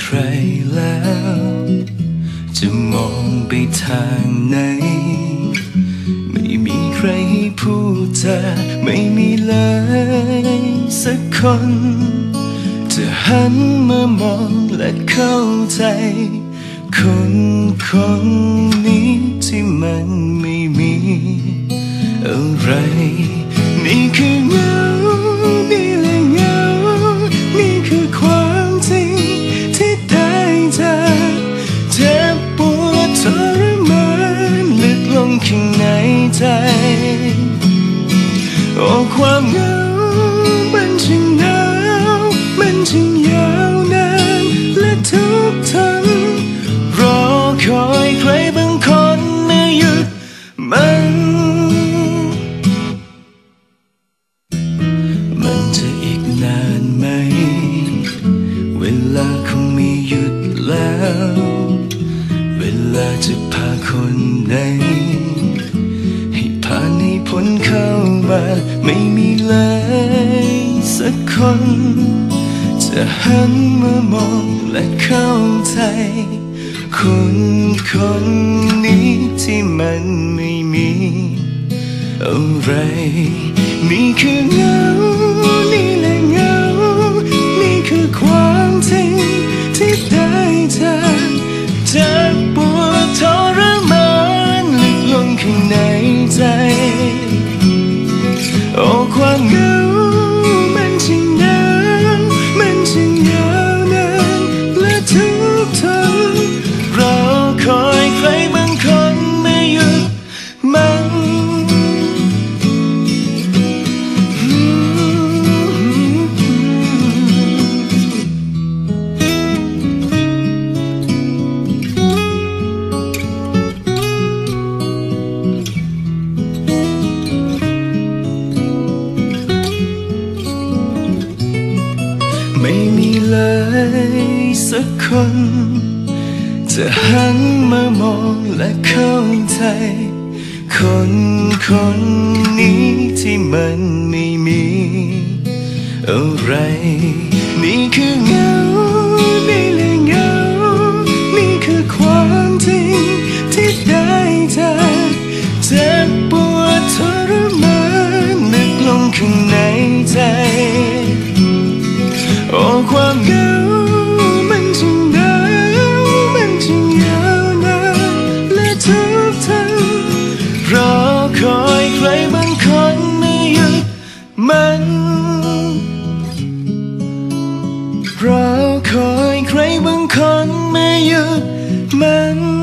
ใครแล้ว จะมองไปทางไหน ไม่มีใครพูดจะไม่มีเลยสักคน จะหันมามองและเข้าใจ คนคนนี้ที่มันไม่มีอะไร นี่คือ ข้างในใจโอ้ความเหงามันช่างหนาวมันช่างยาวนานและทุกข์ทนรอคอยใครบางคนมาหยุดมันมันจะอีกนานไหม เวลาคงม่หยุดแล้ว เวลาจะพาคนใดให้ผ่านเข้ามาไม่มีเลยสักคน จะหันมามองและเข้าใจ คนคนนี้ที่มันไม่มีอะไรนี่คือเงา นี่แหละเงา นี่คือความจริงที่ได้เจอเจ็บปวดทรมานลึกลงข้างในใจ ไม่มีเลยสักคน จะหันมามองและเข้าใจ คนคนนี้ที่มันไม่มีอะไร นี่คือเงานี่แหละเงา นี่คือความจริงที่ได้เจอเจ็บปวดทรมานลึกลงข้างในใจ คอยใครบางคนไม่หยุดมันเราคอยใครบางคนไม่หยุดมัน